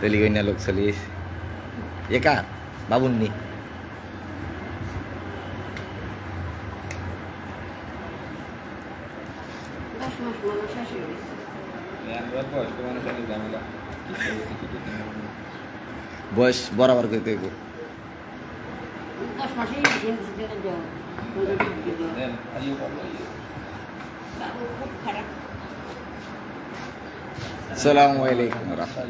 Teligo niya, Ya Yeka, babun ni. বয়স বরাবর করতে হইব। দশ মাসেই খুব খারাপ। অবস্থা?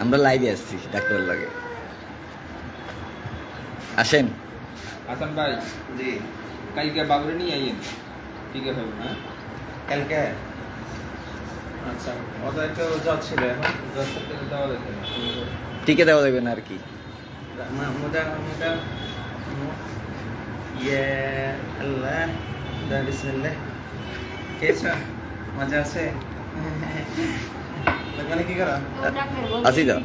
আমরা লাইভে আসছি ডাক্তার লাগে। আসেন। হাসান ভাই জি। কালকে বাবুরে নিয়ে আইয়েন? ঠিক আছে হ্যাঁ কালকে? আচ্ছা ওদের একটু জ্বর ছিল এখন দেওয়া। টিকে দেওয়া যাবে না আর কি। মুদা মুদা ইয়ে আল্লাহ দা বিসমিল্লাহ। কেছো মজা আছে? মানে কি করা? আসি যাও।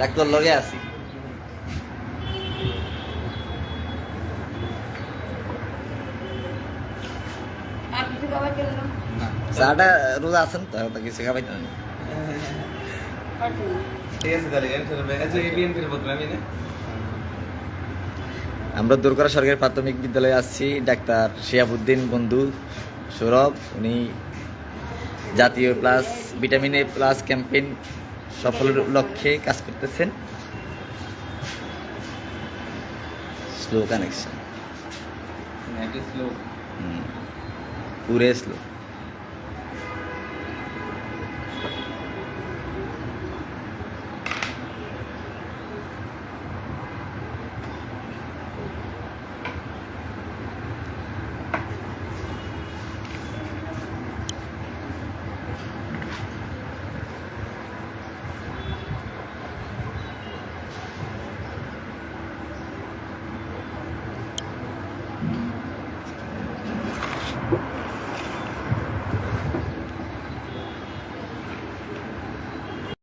ডাক্তার লগে আছি চাটা রোজা আছেন তো কিছু খাবাই না আচ্ছা আমরা দুর্গা সরকারি প্রাথমিক বিদ্যালয়ে আসছি ডাক্তার শিয়াবুদ্দিন বন্ধু সৌরভ উনি জাতীয় plus vitamin A plus campaign সফলের লক্ষ্যে কাজ করতেছেন। స్లో కనెక్షన్ స్లో పూరే స్లో